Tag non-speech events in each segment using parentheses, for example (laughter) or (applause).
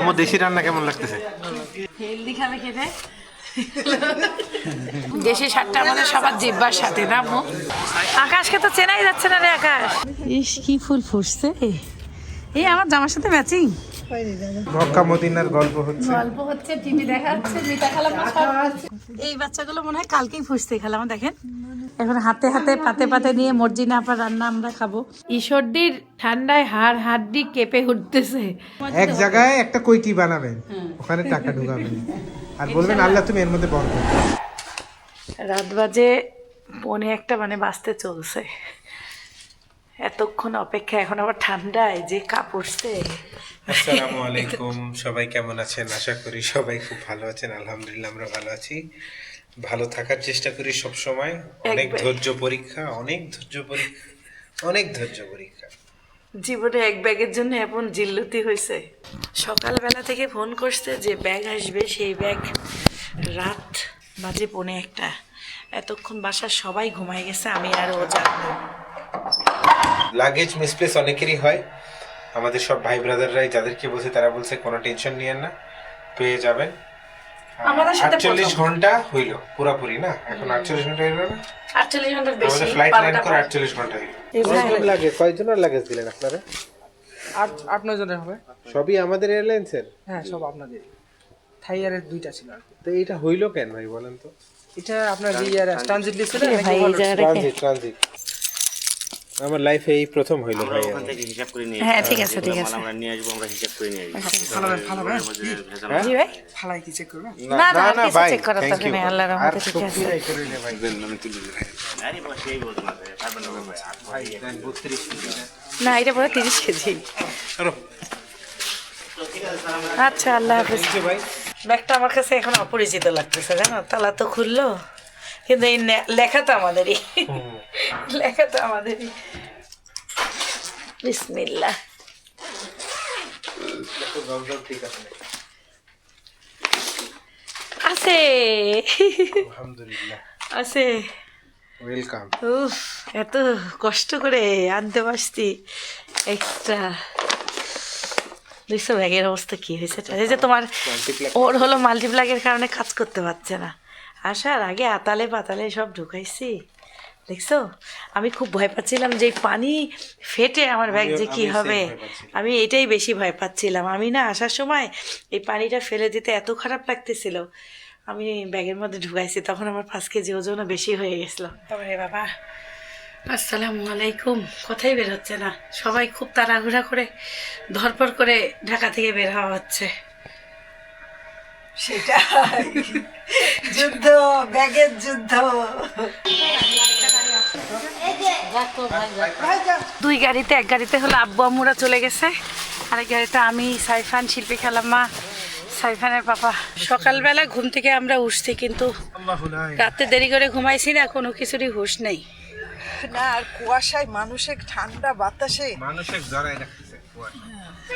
আমার দেশি রান্না কেমন লাগতেছে? হেলদি খাবে খেতে? দেশি সারটা আমাদের সবার জিব্বার সাথে না মো আকাশকে তো চেনাই যাচ্ছে না রে আকাশ। ইস কি ফুল ফুটছে। এই আমার জামার সাথে ম্যাচিং মক্কা মদিনার গল্প হচ্ছে। গল্প হচ্ছে টিভি দেখা হচ্ছে মিতা খালা এই বাচ্চাগুলো মনে হয় কালকেই ফুসতে খেলাম দেখেন। এখন হাতে হাতে পাতে পাতে নিয়ে মর্জিনা আপার রান্না আমরা খাব। ঈশ্বরদির ঠান্ডায় হাড় হাড্ডি কেঁপে উঠতেছে। এক জায়গায় একটা কৈকি বানাবেন ওখানে টাকা ঢুকাবেন। আর বলবেন আল্লাহ তুমি এর মধ্যে বন্ধ রাত বাজে পনে একটা মানে বাঁচতে চলছে। এতক্ষণ অপেক্ষা এখন আবার ঠান্ডায় যে কাপড়ছে। আসসালামু আলাইকুম সবাই কেমন আছেন? আশা করি সবাই খুব ভালো আছেন। আলহামদুলিল্লাহ আমরা ভালো আছি। ভালো থাকার চেষ্টা করি সব সময় অনেক ধৈর্য পরীক্ষা অনেক ধৈর্য পরীক্ষা অনেক ধৈর্য পরীক্ষা। জীবনে এক ব্যাগের জন্য এমন জিল্লতি হয়েছে সকালবেলা থেকে ফোন করছে যে ব্যাগ আসবে সেই ব্যাগ রাত বাজে পৌনে একটা। এতক্ষণ বাসার সবাই ঘুমায় গেছে আমি আর ও জানলাম লাগেজ মিসপ্লেস অনেকেরই হয়। আমাদের সব ভাই ব্রাদাররাই যাদেরকে বলছে তারা বলছে কোনো টেনশন নিয়েন না পেয়ে যাবেন। আমাদের সাথে আটচল্লিশ ঘণ্টা হইল পুরাপুরি না? এখন আটচল্লিশ ঘণ্টা হইল না? আটচল্লিশ ঘণ্টার বেশি আমাদের ফ্লাইট ল্যান্ড করে পর। আটচল্লিশ ঘণ্টা হইল। লাগে কয়জনের লাগেজ দিলেন আপনারা? আট আট নয় জনের হবে। সবই আমাদের এয়ারলাইন্সের? হ্যাঁ সব আপনাদের। থাইয়ারের দুইটা ছিল। আর তো এইটা হইল কেন ভাই বলেন তো? এটা আপনার যে ট্রানজিট লিস্টে ট্রানজিট ট্রানজিট। আমার লাইফে এই প্রথম হইল ভাই। ওখান থেকে হিসাব করে নিয়ে হ্যাঁ ঠিক আছে ঠিক আছে। আমরা নিয়ে আসব আমরা হিসাব করে নিয়ে আসব ফালাবেন ফালাবেন জি ভাই ফালাই কি? চেক করবেন না না আর কিছু ভাই চেক করার দরকার নেই আল্লাহর রহমতে ঠিক আছে। শক্তিরাই করে নে ভাই। দেন আমি তুলে আরে বাবা সেই বলতো না না ভাই আর ভাই বত্রিশ না এটা পরে তিরিশ কেজি। আচ্ছা আল্লাহ হাফিজ। ভাই। ব্যাগটা আমার কাছে এখন অপরিচিত লাগতেছে জানো? তালা তো খুললো। কিন্তু এই লেখা তো আমাদেরই। লেখা তো আমাদেরই। বিসমিল্লাহ। ঠিক আছে। আলহামদুলিল্লাহ। আছে। ওয়েলকাম। উফ এত কষ্ট করে আনতে পারছি। এক্সট্রা দেখছ ব্যাগের অবস্থা কি হয়েছে? এই যে তোমার ওর হলো মাল্টিপ্লাগের কারণে কাজ করতে পারছে না। আসার আগে আতালে পাতালে সব ঢুকাইছি। দেখছ? আমি খুব ভয় পাচ্ছিলাম যে এই পানি ফেটে আমার ব্যাগ যে কি হবে। আমি এটাই বেশি ভয় পাচ্ছিলাম। আমি না আসার সময় এই পানিটা ফেলে দিতে এত খারাপ লাগতেছিল। আমি ব্যাগের মধ্যে ঢুকাইছি তখন আমার পাঁচ কেজি ওজনও বেশি হয়ে গেছিল। তারপরে বাবা। আসসালামু আলাইকুম। কোথায় বের হচ্ছে না? সবাই খুব তাড়াহুড়া করে ধরপর করে ঢাকা থেকে বের হওয়া হচ্ছে। সেটা যুদ্ধ ব্যাগের যুদ্ধ। দুই গাড়িতে এক গাড়িতে হলো আব্বু আম্মুরা চলে গেছে। আরেক গাড়িতে আমি সাইফান শিল্পী খেলাম্মা সাইফানের পাপা। সকালবেলা ঘুম থেকে আমরা উঠছি কিন্তু রাতে দেরি করে ঘুমাইছি না কোনো কিছুরই হুঁশ নেই। না আর কুয়াশায় মানুষের ঠান্ডা বাতাসে মানুষের রাখতেছে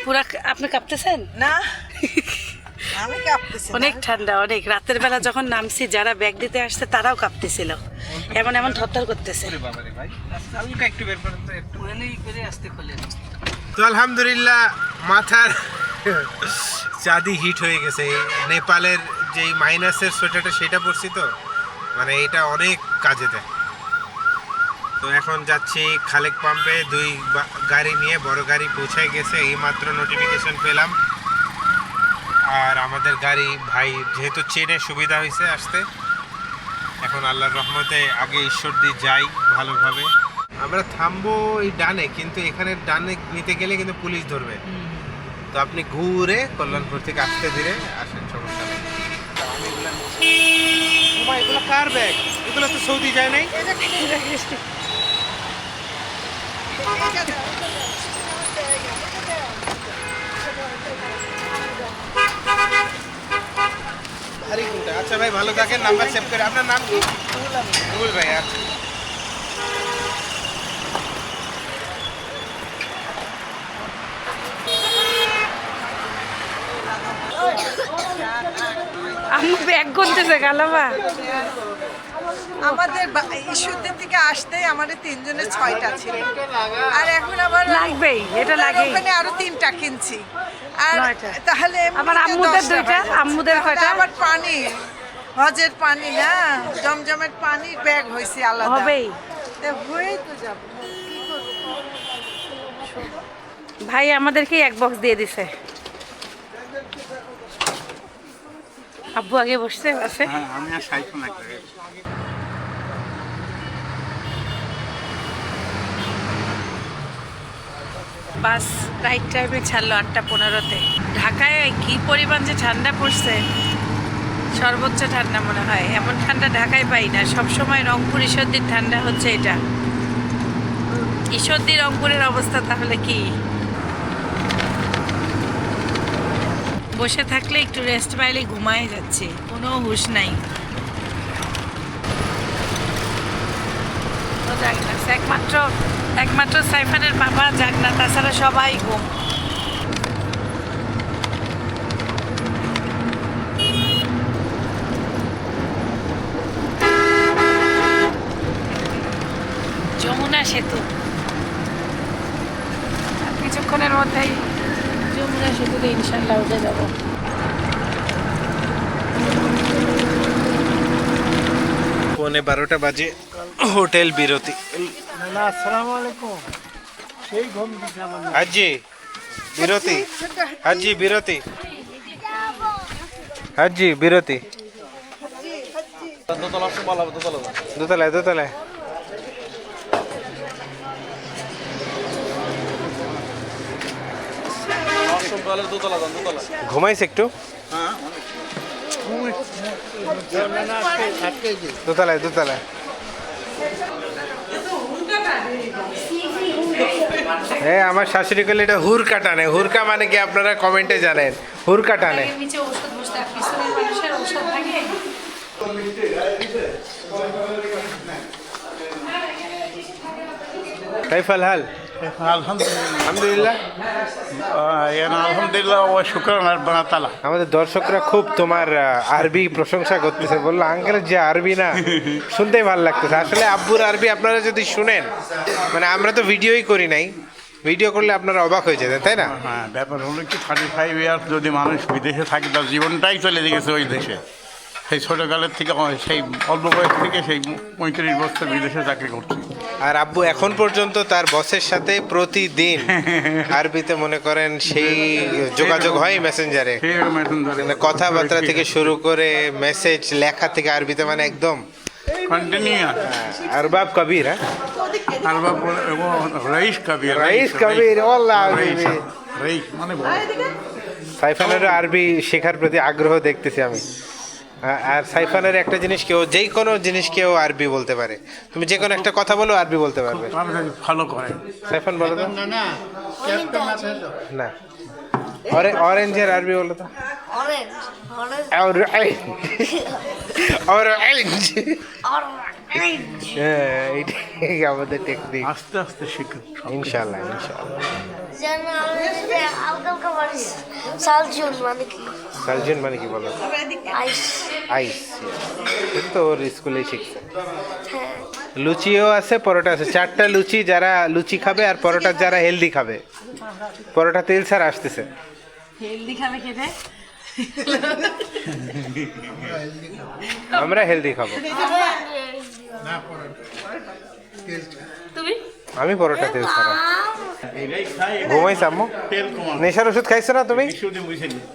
পুরা আপনি কাঁপতেছেন? না। (laughs) অনেক ঠান্ডা অনেক। রাতের বেলা যখন নামছি যারা ব্যাগ দিতে আসছে তারাও কাঁপতেছিল। এমন এমন থরথর করতেছে। বাবারে ভাই হালকা একটু বের করেন তো একটু। করে আসতে করলেন আলহামদুলিল্লাহ মাথার চাঁদি হিট হয়ে গেছে। নেপালের যেই মাইনাসের সোয়েটারটা সেটা পরছি তো। মানে এটা অনেক কাজে দেয়। তো এখন যাচ্ছি খালেক পাম্পে দুই বা- গাড়ি নিয়ে বড় গাড়ি পৌঁছায় গেছে। এই মাত্র নোটিফিকেশন পেলাম। আর আমাদের গাড়ি, ভাই যেহেতু চেনে সুবিধা হয়েছে আসতে, এখন আল্লাহর রহমতে আগে ঈশ্বরদি যাই ভালোভাবে। আমরা থামবো এই ডানে, কিন্তু এখানে ডানে নিতে গেলে কিন্তু পুলিশ ধরবে। তো আপনি ঘুরে কল্যাণপুর থেকে আসতে ধীরে আসেন, সমস্যা নেই। এগুলো কার ব্যাগ? এগুলো তো সৌদি যায় নাই? আচ্ছা ভাই ভালো থাকেন নাম্বার সেভ করে। আপনার নাম কি? রুবুল ভাই আচ্ছা। আম্মু ব্যাগ গুনতেছে গালাবা আমাদের ঈশ্বরদের থেকে আসতে আমাদের তিনজনের ছয়টা ছিল। আর এখন আবার লাগবেই এটা ওখানে আরও তিনটা কিনছি। আর তাহলে আবার আম্মুদের দুইটা, আম্মুদের কয়টা? আবার পানি হজের পানি না? জমজমের পানি ব্যাগ হয়েছে আলাদা। হবেই। তা হয়েই তো যাব। ভাই আমাদেরকে এক বক্স দিয়ে দিছে। আব্বু আগে বসছে বাসে হ্যাঁ আমি আর সাইফোন বাস রাইট টাইমে ছাড়লো আটটা পনেরোতে। ঢাকায় কি পরিমাণ যে ঠান্ডা পড়ছে, সর্বোচ্চ ঠান্ডা মনে হয়। এমন ঠান্ডা ঢাকায় পাই না। সবসময় রংপুর, ঈশ্বরদীর ঠান্ডা হচ্ছে এটা। ঈশ্বরদী, রংপুরের অবস্থা তাহলে কি? বসে থাকলে একটু রেস্ট পাইলে ঘুমায় যাচ্ছে। কোনো হুঁশ নাই। একমাত্র একমাত্র সাইফানের বাবা জাগ না তাছাড়া সবাই ঘুম যমুনা সেতু। আর কিছুক্ষণের মধ্যেই যমুনা সেতুতে ইনশাল্লাহ উঠে যাব। পৌনে বারোটা বাজে হোটেল বিরতি। দোতলায়। ঘুমাইছে একটু? দোতলায় দোতলায়। হ্যাঁ আমার শাশুড়ি করলে এটা হুরকা টানে। হুরকা মানে কি আপনারা কমেন্টে জানেন? হুরকা টানে। ওষুধ আলহামদুলিল্লাহ। আলহামদুলিল্লাহ। ও শুক্রান তালা আমাদের দর্শকরা খুব তোমার আরবি প্রশংসা করতেছে। বলল আঙ্কেলের যে আরবি না শুনতেই ভালো লাগতেছে। আসলে আব্বুর আরবি আপনারা যদি শুনেন মানে আমরা তো ভিডিওই করি নাই। ভিডিও করলে আপনারা অবাক হয়ে যেতেন তাই না? হ্যাঁ ব্যাপার হলো কি থার্টি ফাইভ ইয়ার্স যদি মানুষ বিদেশে থাকে তার জীবনটাই চলে গেছে ওই দেশে। সেই ছোটোকালের থেকে সেই অল্প বয়স থেকে সেই পঁয়ত্রিশ বছর বিদেশে চাকরি করছি। আর আব্বু এখন পর্যন্ত তার বসের সাথে প্রতিদিন (laughs) আরবিতে মনে করেন সেই যোগাযোগ হয় মেসেঞ্জারে মানে কথাবার্তা থেকে শুরু করে মেসেজ লেখা থেকে আরবিতে মানে একদম। কন্টিনিউ আরবাব কবির হ্যাঁ। আর বাপ বলে- ও রইস কবির রইস কবির, ওয়াল্লাহ রইস মানে সাইফানেরও আরবি শেখার প্রতি আগ্রহ দেখতেছি আমি। আর সাইফানের একটা জিনিস কেউ যে কোনো জিনিস কেউ আরবি বলতে পারে। তুমি যে কোনো একটা কথা বলো আরবি বলতে পারবে। ভালো করে। সাইফান বলো না। অরেঞ্জের আরবি বলো তো হ্যাঁ আমাদের টেকনিক আস্তে আস্তে ইনশাল্লাহ ইনশাল্লাহ। সালজুন মানে কি? মানে বলো? আইস। আইস তো ওর স্কুলেই শিখছে। হ্যাঁ। লুচিও আছে পরোটা আছে। চারটা লুচি যারা লুচি খাবে আর পরোটা যারা হেলদি খাবে। পরোটা তেল ছাড়া আসতেছে। হেলদি খাবে খেতে? আমরা হেলদি খাব। তুমি? আমি পরোটা তেল ছাড়া। ঘুমাইছ আম্মু? নেশার ওষুধ খাইছো না তুমি?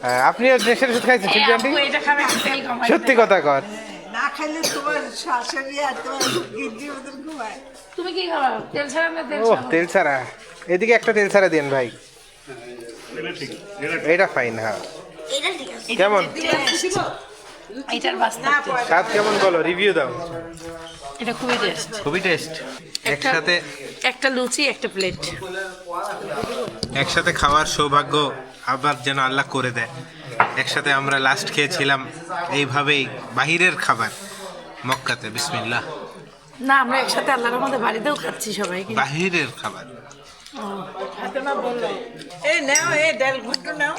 হ্যাঁ, আপনিও নেশার ওষুধ খাইছেন শিল্পী আন্টি। আপু এটা খাবে তেল কমাই সত্যি কথা কর। না খাইলে তোমার শাশুড়ি আর তোমার গিন্নি ওদের ঘুমায়। তুমি কি খাবা? তেল ছাড়া না তেল তেল ছাড়া। এদিকে একটা তেল ছাড়া দিন ভাই। এটা ফাইন হ্যাঁ। এটা কেমন এটার স্বাদ কেমন বলো? রিভিউ দাও। এটা খুবই টেস্ট খুবই টেস্ট একসাথে একটা লুচি একটা প্লেট একসাথে খাওয়ার সৌভাগ্য আবার যেন আল্লাহ করে দেয়। একসাথে আমরা লাস্ট খেয়েছিলাম এইভাবেই বাহিরের খাবার। মক্কাতে বিসমিল্লাহ। না আমরা একসাথে আল্লাহর মধ্যে বাড়িতেও খাচ্ছি সবাই বাহিরের খাবার। এই নাও এই ডাল ঘুট্টু নাও।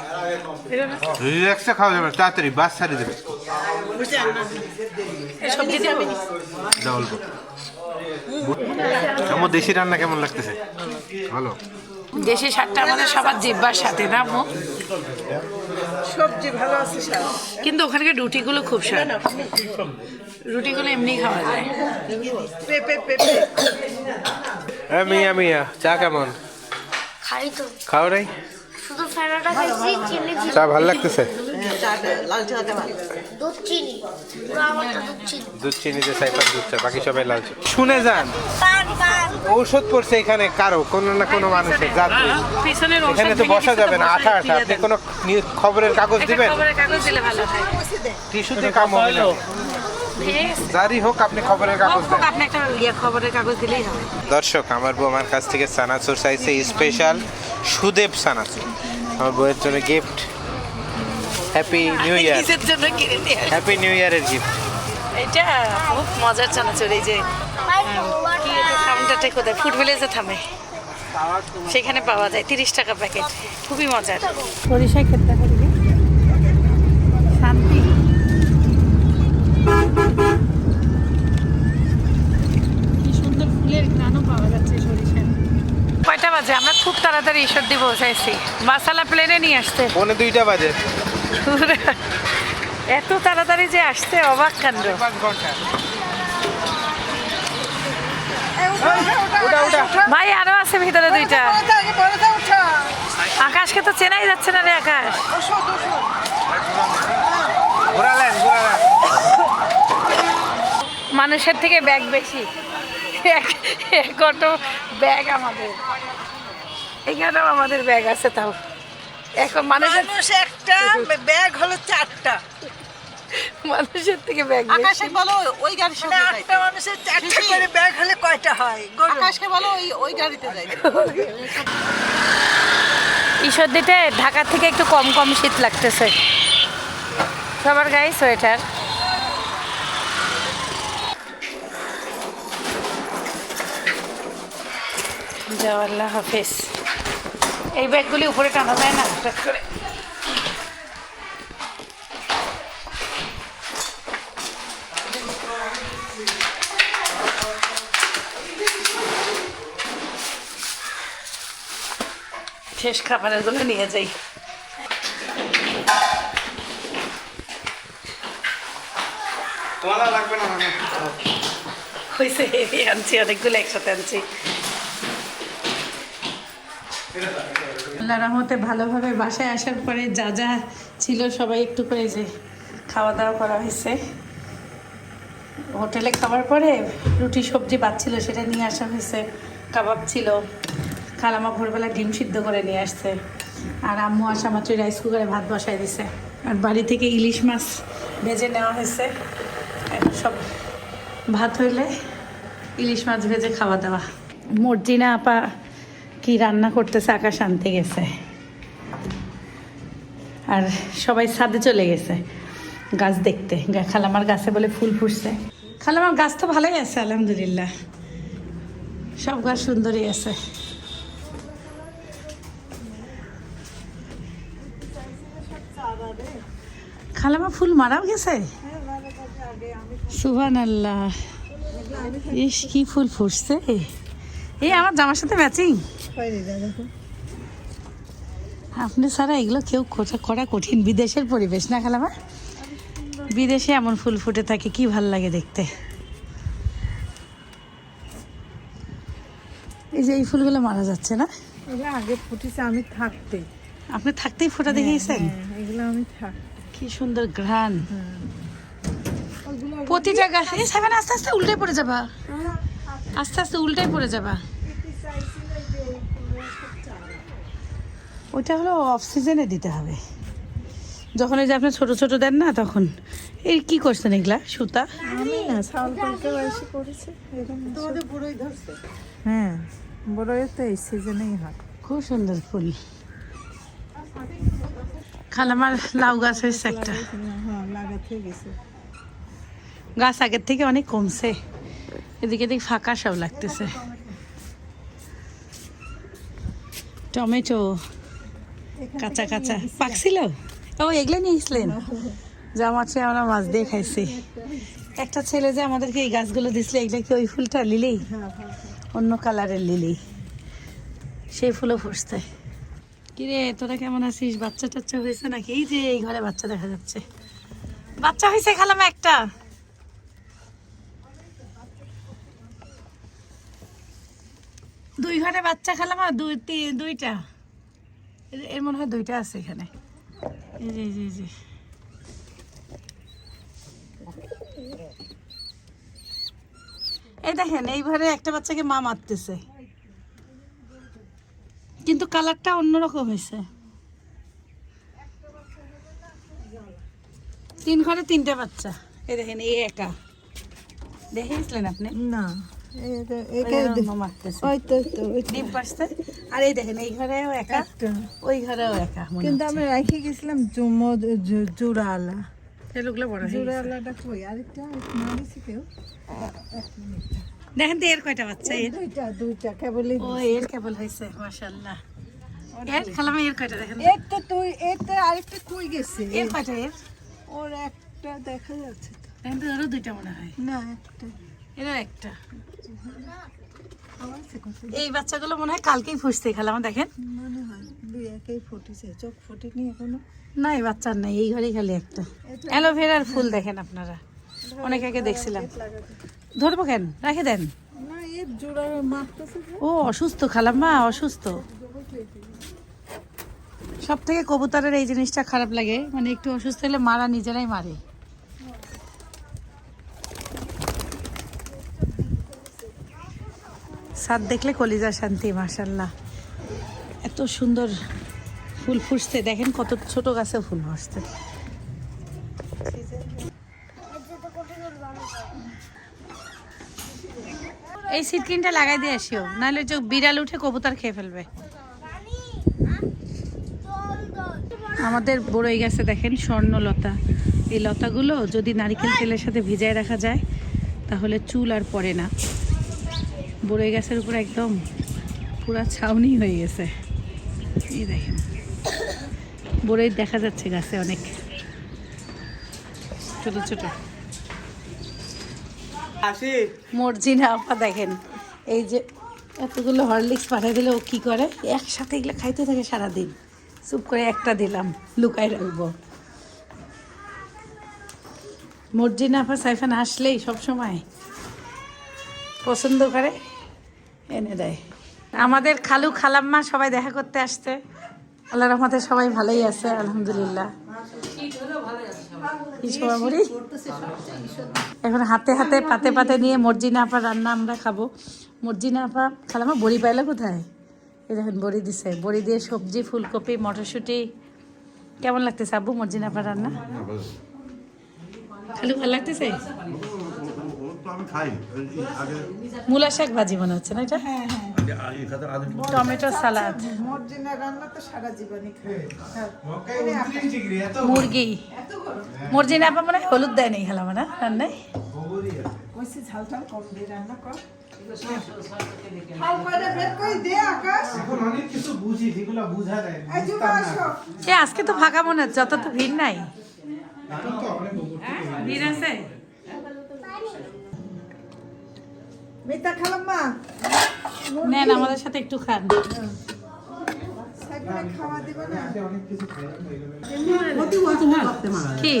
রিল্যাক্সে খাওয়া যাবে তাড়াতাড়ি বাস ছাড়ি দেবে। সবজি দিয়ে আমি দাও অল্প আমার দেশি রান্না কেমন লাগতেছে? ভালো? দেশি শাকটা আমাদের সবার জিব্বার সাথে না আম্মু? সবজি ভালো আছে স্যার। কিন্তু ওখানকার রুটিগুলো খুব স্বাদ। রুটিগুলো এমনি খাওয়া যায়। পেঁপে পেঁপে। হ্যাঁ মিয়া মিয়া চা কেমন? খাই তো। খাও নাই? শুধু ফেনাটা খাইছি চিনি চা ভালো লাগতেছে? দুধ চিনি পুরো আমারটা দুধ চিনি। দুধ সাইপার দুধ চা বাকি সবাই লাল চা। শুনে যান ঔষধ পড়ছে এখানে কারও কোনো না কোনো মানুষের যাত্রী। এখানে তো বসা যাবে না আঠা আঠা আপনি কোনো খবরের কাগজ দিবেন? খবরের কাগজ দিলে ভালো টিস্যু দিয়ে কাম হবে যারই হোক আপনি খবরের কাগজ দেন। আপনি একটা ইয়ে খবরের কাগজ দিলেই হবে। দর্শক আমার বউ আমার কাছ থেকে সানাচুর চাইছে স্পেশাল সুদেব সানাচুর আমার বউয়ের জন্য গিফট হ্যাপি নিউ ইয়ার কিসের জন্য কিনে নিয়ে হ্যাপি নিউ ইয়ারের গিফট এটা খুব মজার চানাচুর এই যে কাউন্টারটা কোথায়? ফুড ভিলেজে থামে। সেখানে পাওয়া যায় তিরিশ টাকা প্যাকেট। খুবই মজার। সরিষায় খেতে পারি শান্তি কি সুন্দর ফুলের ঘ্রাণও পাওয়া যাচ্ছে সরিষায় কয়টা বাজে আমরা খুব তাড়াতাড়ি ঈশ্বর দিয়ে পৌঁছাইছি। মাসালা প্লেনে নিয়ে আসতে পৌনে দুইটা বাজে। এত তাড়াতাড়ি যে আসতে অবাক কাণ্ড। ভাই আরও আছে ভিতরে দুইটা। আকাশকে তো চেনাই যাচ্ছে না রে আকাশ। মানুষের থেকে ব্যাগ বেশি। এক- এক অটো ব্যাগ আমাদের। এখানেও আমাদের ব্যাগ আছে তাও। এখন মানুষের মানুষ একটা ব্যাগ হলো চারটা। মানুষের থেকে ব্যাগ বেশি। বলো ওই গাড়ির মানে একটা মানুষের চারটা করে ব্যাগ হলে কয়টা হয়? গরু। আকাশকে বলো ওই ওই গাড়িতে যাই ঈশ্বরদীতে ঢাকা থেকে একটু কম কম শীত লাগতেছে। সবার গায়ে সোয়েটার। জওয়াল্লাহ হাফিজ। এই ব্যাগগুলি উপরে টানা যায় না হঠাৎ করে। শেষ খাবারগুলো নিয়ে যাই। হয়েছে এই আনছি অনেকগুলো একসাথে আনছি। আল্লাহ রহমতে ভালোভাবে বাসায় আসার পরে যা যা ছিল সবাই একটু করে যে খাওয়া দাওয়া করা হয়েছে। হোটেলে খাওয়ার পরে রুটি, সবজি বাচ্ছিল সেটা নিয়ে আসা হয়েছে। কাবাব ছিল। খালামা ভোরবেলা ডিম সিদ্ধ করে নিয়ে আসছে। আর আম্মু আসা মাত্রই রাইস কুকারে ভাত বসায় দিছে। আর বাড়ি থেকে ইলিশ মাছ ভেজে নেওয়া হয়েছে। সব ভাত হইলে ইলিশ মাছ ভেজে খাওয়া দাওয়া। মর্জিনা আপা কি রান্না করতেছে, আকাশ আনতে গেছে। আর সবাই ছাদে চলে গেছে। গাছ দেখতে। খালামার গাছে বলে ফুল ফুটছে। খালামার গাছ তো ভালোই আছে, আলহামদুলিল্লাহ। সব গাছ সুন্দরই আছে। খালামা ফুল মারাও গেছে? সুহান আল্লাহ ইস, কি ফুল ফুটছে। এই আমার জামার সাথে ম্যাচিং আপনি ছাড়া এগুলো কেউ করা- করা কঠিন। বিদেশের পরিবেশ না খালামা বিদেশে এমন ফুল ফুটে থাকে কি ভালো লাগে দেখতে। এই যে এই ফুলগুলো মারা যাচ্ছে না? এগুলো আগে ফুটেছে আমি থাকতে। আপনি থাকতেই ফোটা দেখিয়েছেন? এগুলো আমি থাক কি সুন্দর ঘ্রাণ। প্রতিটা গাছ এই সাবান আস্তে আস্তে উল্টে পড়ে যাবা। আস্তে আস্তে উল্টে পড়ে যাবা। ওইটা হলো অফ সিজনে দিতে হবে। যখন এই যে আপনি ছোট ছোট দেন না তখন। এই কি করছেন এগুলা? সুতা? আমি না চাউল করতে বয়সে করেছে তোমাদের বড়ই ধরছে? হ্যাঁ বড়ই তো এই সিজনেই হয়। খুব সুন্দর ফুল। খালামার লাউ গাছ হয়েছে একটা। হ্যাঁ লাগাতে গেছে গাছ আগের থেকে অনেক কমছে। এদিকে এদিকে ফাঁকা সব লাগতেছে। টমেটো। কাঁচা কাঁচা। পাকছিল? ও এগুলো নিয়েছিলেন যা মাছে আমরা মাছ দিয়ে খাইছি। একটা ছেলে যে আমাদেরকে এই গাছগুলো দিছিল এগুলো কি ওই ফুলটা লিলি? অন্য কালারের লিলি। সেই ফুলও ফুসছে কিরে তোরা কেমন আছিস? বাচ্চা টাচ্চা হয়েছে নাকি? এই যে এই ঘরে বাচ্চা দেখা যাচ্ছে। বাচ্চা হয়েছে খালাম একটা। দুই ঘরে বাচ্চা খালাম আর দুই দুইটা। এর- মনে হয় দুইটা আছে এখানে। যে, এই যে, এই দেখেন এই ঘরে একটা বাচ্চাকে মা মারতেছে। কিন্তু কালারটা অন্যরকম হয়েছে। তিন ঘরে তিনটা বাচ্চা। এই দেখেন এই একা। দেখেছিলেন আপনি? না। আর এই দেখেন এই ঘরেও একা ওই ঘরেও একা কিন্তু। আমি রেখে গেছিলাম দেখেন তো এর কয়টা বাচ্চা এর? দুইটা দুইটা কেবলই ও এর কেবল হয়েছে মাশাল্লাহ এর খালাম এর কয়টা দেখেন? এর তো তুই এর তো আরেকটা কই গেছে? এর কয়টা এর? ওর একটা দেখা যাচ্ছে তো। দেখেন তো ওরও দুইটা মনে হয়। না একটা। এরও একটা। আমার এই বাচ্চাগুলো মনে হয় কালকেই ফুসতে খেলাম দেখেন। মনে হয় দুই একেই ফুটেছে চোখ ফুটেনি এখনও। না এই বাচ্চার নাই এই ঘরেই খালি একটা। অ্যালোভেরার ফুল দেখেন আপনারা। অনেক আগে দেখছিলাম। ধরবো কেন? রেখে দেন। এর। ও অসুস্থ খালাম্মা অসুস্থ। সব থেকে কবুতরের এই জিনিসটা খারাপ লাগে মানে একটু অসুস্থ হলে মারা নিজেরাই মারে। সাদ দেখলে কলিজা শান্তি মার্শাল্লাহ এত সুন্দর ফুল ফুটছে। দেখেন কত ছোট গাছে ফুল ফুটছে এই সিটকিনটা লাগাই দিয়ে আসিও। নাহলে যে বিড়াল উঠে কবুতর খেয়ে ফেলবে। আমাদের বড়ই গাছে, দেখেন স্বর্ণলতা। এই লতাগুলো যদি নারিকেল তেলের সাথে ভিজায় রাখা যায়, তাহলে চুল আর পড়ে না। বড়ই গাছের উপর একদম পুরা ছাউনি হয়ে গেছে। এই দেখেন। বড়ই দেখা যাচ্ছে গাছে অনেক। ছোট ছোট। মর্জিনা আপা দেখেন। এই যে এতগুলো হরলিক্স পাঠিয়ে দিলে ও কি করে? একসাথে এগুলো খাইতে থাকে সারাদিন। চুপ করে একটা দিলাম লুকাই রাখব। মর্জিনা আপা সাইফান আসলেই সব সময় পছন্দ করে। এনে দেয়। আমাদের খালু খালাম্মা সবাই দেখা করতে আসছে। আল্লাহ রহমতে সবাই ভালোই আছে আলহামদুলিল্লাহ। এখন হাতে হাতে পাতে পাতে নিয়ে মর্জিনা আপা রান্না আমরা খাব। মর্জিনা আপা খালামা বড়ি পাইলো কোথায়? এই দেখেন বড়ি দিছে। বড়ি দিয়ে সবজি ফুলকপি মটরশুঁটি। কেমন লাগতেছে আব্বু মর্জিনা আপা রান্না? খালু ভালো লাগতেছে? আমি খাই। মূলা শাক ভাজি মনে হচ্ছে না এটা? টমেটো সালাদ। মর্জিনা রান্না তো সারা জীবনই খাই। মুরগি। মর্জিনা আপা মনে হয় হলুদ দেয় নেই খালামা না রান্নায় যায় না। এ আজকে তো ফাঁকা মনে হচ্ছে অত তো ভিড় নাই। অনেক ভিড় আছে? মিতা খালাম মা নেন আমাদের সাথে একটু খান। কি?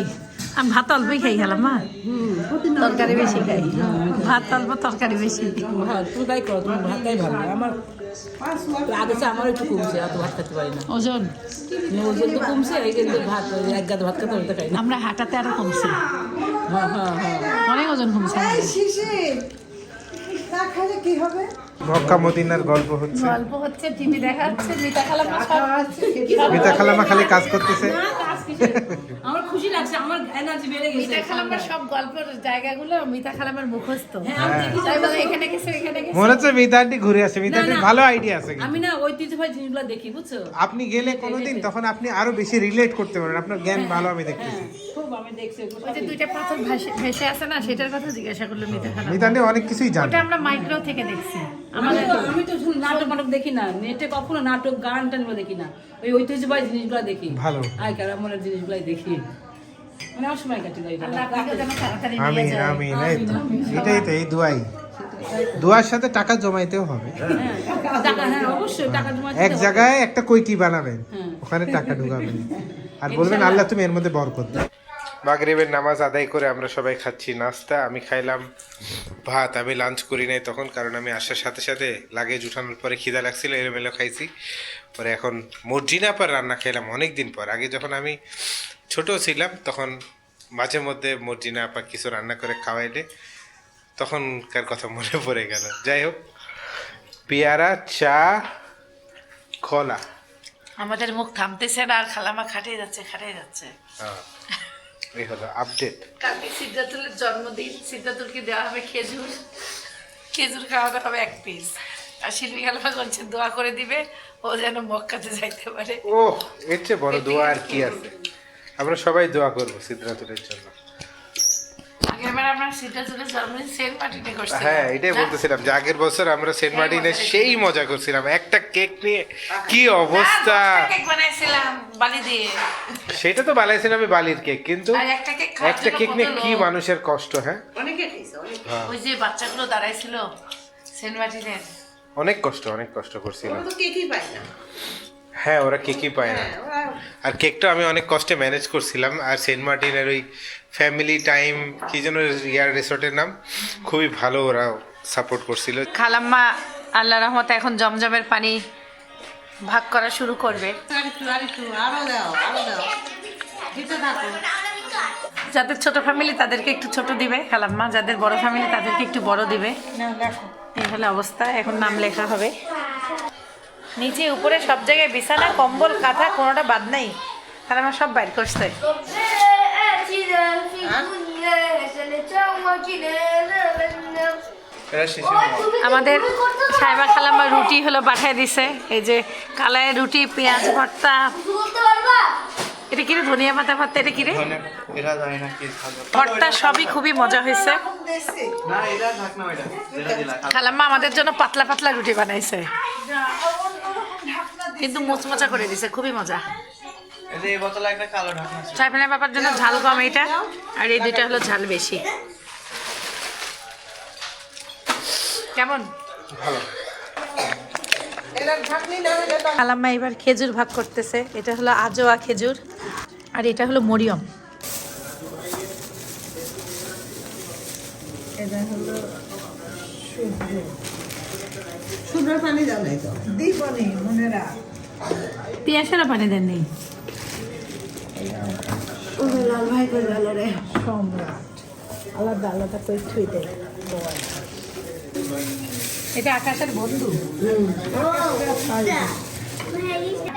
আমি ভাত অল্পই খাই খেলাম মা। তরকারি বেশি খাই। ভাত অল্প তরকারি বেশি। তুমি তাই করো তুমি ভাতটাই ভালো আমার আগে আমার একটু কমছে এত ভাত খেতে পারি না। ওজন? ওজন তো কমছে কিন্তু ভাত এক গাদা ভাত খেতে হতে খাই না। আমরা হাঁটাতে আরও কমছি। হ্যাঁ হ্যাঁ হ্যাঁ। অনেক ওজন কমছে না খেলে কি হবে? মক্কা মদিনার গল্প হচ্ছে। গল্প হচ্ছে টিভি দেখা হচ্ছে মিতা খালাম মিতা খালামা খালি কাজ করতেছে। আমার খুশি লাগছে আমার এনার্জি বেড়ে গেছে মিতা খালামের সব গল্পের জায়গাগুলো মিতা খালামের মুখস্থ। তাই এখানে গেছে এখানে গেছে। মনে হচ্ছে মিতা আন্টি ঘুরে আসে মিতা ভালো আইডিয়া আছে আমি না ঐতিহ্যবাহী জিনিসগুলো দেখি বুঝছ? আপনি গেলে কোনোদিন তখন আপনি আরও বেশি রিলেট করতে পারেন আপনার জ্ঞান ভালো আমি দেখতেছি। খুব আমি দেখছি ওই যে দুইটা পাথর ভেসে আছে না সেটার কথা জিজ্ঞাসা করল মিতা খালাম মিতা আন্টি অনেক কিছুই জানে। ওটা আমরা মাইক্রো থেকে দেখছি। আমি আমি তো নাটক নাটক দেখি না। নেটে কখনো নাটক গান দেখি না। ওই ঐতিহ্যবাহী জিনিসগুলো দেখি। ভালো। আমলের জিনিসগুলাই দেখি। মানে আমার সময় কাটে যায় তো এটাই তো এই দুয়াই। দোয়ার সাথে টাকা জমাইতেও হবে। হ্যাঁ অবশ্যই টাকা এক জায়গায় একটা কৈকি বানাবেন হ্যাঁ। ওখানে টাকা ঢুকাবেন। আর (laughs) বলবেন আল্লাহ তুমি এর মধ্যে বরকত দাও। মাগরিবের নামাজ আদায় করে আমরা সবাই খাচ্ছি নাস্তা আমি খাইলাম ভাত আমি লাঞ্চ করি নাই তখন কারণ আমি আসার সাথে সাথে লাগেজ উঠানোর পরে খিদা লাগছিল এলোমেলো খাইছি। পরে এখন মর্জিনা পর রান্না খাইলাম অনেক দিন পর। আগে যখন আমি ছোট ছিলাম তখন মাঝে মধ্যে মর্জিনা আপা কিছু রান্না করে খাওয়াইলে তখনকার কথা মনে পড়ে গেল। যাই হোক পেয়ারা চা খোলা আমাদের মুখ থামতেছে না আর খালামা খাটিয়ে যাচ্ছে খাটিয়ে যাচ্ছে। হ্যাঁ, এই হলো আপডেট কালকে সিদ্ধাতুলের জন্মদিন সিদ্ধাতুলকে দেওয়া হবে খেজুর। খেজুর খাওয়ানো হবে এক পিস আর শিল্পী বলছে দোয়া করে দিবে ও যেন মক্কাতে যাইতে পারে। ও এর চেয়ে বড় দোয়া আর কি আছে? আমরা সবাই দোয়া করব সিদ্ধাতুলের জন্য আগেরবার আমরা সিদ্ধাতুলের জন্মদিন সেন্ট মার্টিনে করছিলাম হ্যাঁ এটাই বলতেছিলাম যে আগের বছর আমরা সেন্ট মার্টিনে সেই মজা করছিলাম। একটা কেক নিয়ে কি অবস্থা? সেটা তো বানাইছিলাম আমি বালির কেক কিন্তু একটা কেক নিয়ে কি মানুষের কষ্ট হ্যাঁ? ওই যে বাচ্চাগুলো দাঁড়াইছিল সেন্ট মার্টিনের অনেক কষ্ট অনেক কষ্ট করছিলাম। তো কেকই পাই না। হ্যাঁ ওরা কেকই পায় না। আর কেকটা আমি অনেক কষ্টে ম্যানেজ করছিলাম আর সেন্ট মার্টিনের ওই ফ্যামিলি টাইম কি যেন ইয়ার রিসোর্টের নাম খুবই ভালো ওরা সাপোর্ট করছিল। খালাম্মা আল্লাহ রহমতে এখন জমজমের পানি ভাগ করা শুরু করবে। যাদের ছোট ফ্যামিলি তাদেরকে একটু ছোট দিবে খালাম্মা। যাদের বড় ফ্যামিলি তাদেরকে একটু বড় দিবে। এই হলো অবস্থা এখন নাম লেখা হবে। নিচে উপরে সব জায়গায় বিছানা কম্বল কাঁথা কোনোটা বাদ নাই। খালাম্মা সব বাইর করছে। আমাদের সাহেবা খালাম্মা রুটি হলো পাঠিয়ে দিছে। এই যে কালায় রুটি পেঁয়াজ ভর্তা। এটা কিরে ধনিয়া পাতা ভর্তা? এটা কিরে ভর্তা। সবই খুবই মজা হয়েছে। খালাম্মা আমাদের জন্য পাতলা পাতলা রুটি বানাইছে। কিন্তু মোচমোচা করে দিছে খুবই মজা। সাইফানের বাবার জন্য ঝাল কম এটা আর এই দুইটা হলো ঝাল বেশি। কেমন? খালাম্মা এবার খেজুর ভাগ করতেছে। এটা হলো আজোয়া খেজুর আর এটা হলো মরিয়ম। শুভ্র। পানি দাও নাই তো। দীপনি মনে রাখ। পেঁয়াজেরও পানি দেন নেই সম্রাট আলাদা আলাদা করে থুই দেয় এটা আকাশের বন্ধু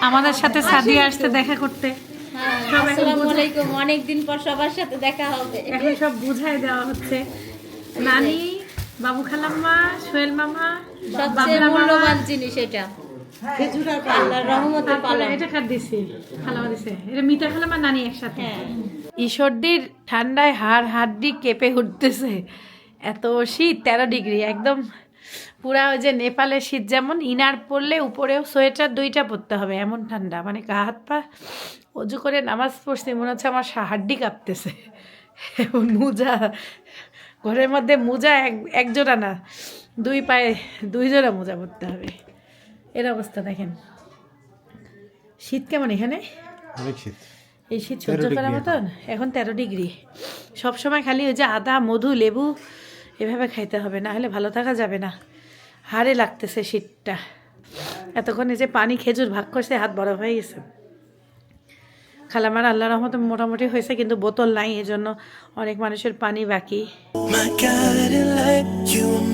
আমাদের সাথে সাদিয়া আসতে দেখা করতে। সব অনেকদিন পর সবার সাথে দেখা হবে। এখন সব বুঝাই দেওয়া হচ্ছে। নানি বাবু খালাম্মা সোহেল মামা সবচেয়ে বাবলা মূল্যবান জিনিস এটা। আল্লাহর রহমতে তারপরে পালন এটা কার দিছি খালামা দিছে। এটা মিঠা খালামা নানি একসাথে। হ্যাঁ। ঈশ্বরদীর ঠান্ডায় হাড় হাড্ডি কেঁপে উঠতেছে। এত শীত তেরো ডিগ্রি একদম পুরা ওই যে নেপালের শীত যেমন ইনার পরলে উপরেও সোয়েটার দুইটা পরতে হবে এমন ঠান্ডা। মানে গা হাত পা অজু করে নামাজ পড়ছি মনে হচ্ছে আমার সা- হাড্ডি কাঁপতেছে। মোজা ঘরের মধ্যে মোজা এক এক জোড়া না দুই পায়ে দুই জোড়া মোজা পরতে হবে। এর অবস্থা দেখেন। শীত কেমন এখানে? অনেক শীত। এই শীত সহ্য করার মতন? এখন। তেরো ডিগ্রি। সব সময় খালি ওই যে আদা মধু লেবু এভাবে খাইতে হবে না হলে ভালো থাকা যাবে না। হারে লাগতেছে শীতটা। এতক্ষণ এই যে পানি খেজুর ভাগ করছে হাত বড় হয়ে গেছে। খালামার আল্লাহ রহমতে মোটামুটি হয়েছে কিন্তু বোতল নাই এই জন্য অনেক মানুষের পানি বাকি।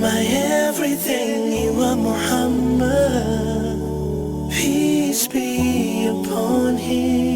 My Peace be upon him.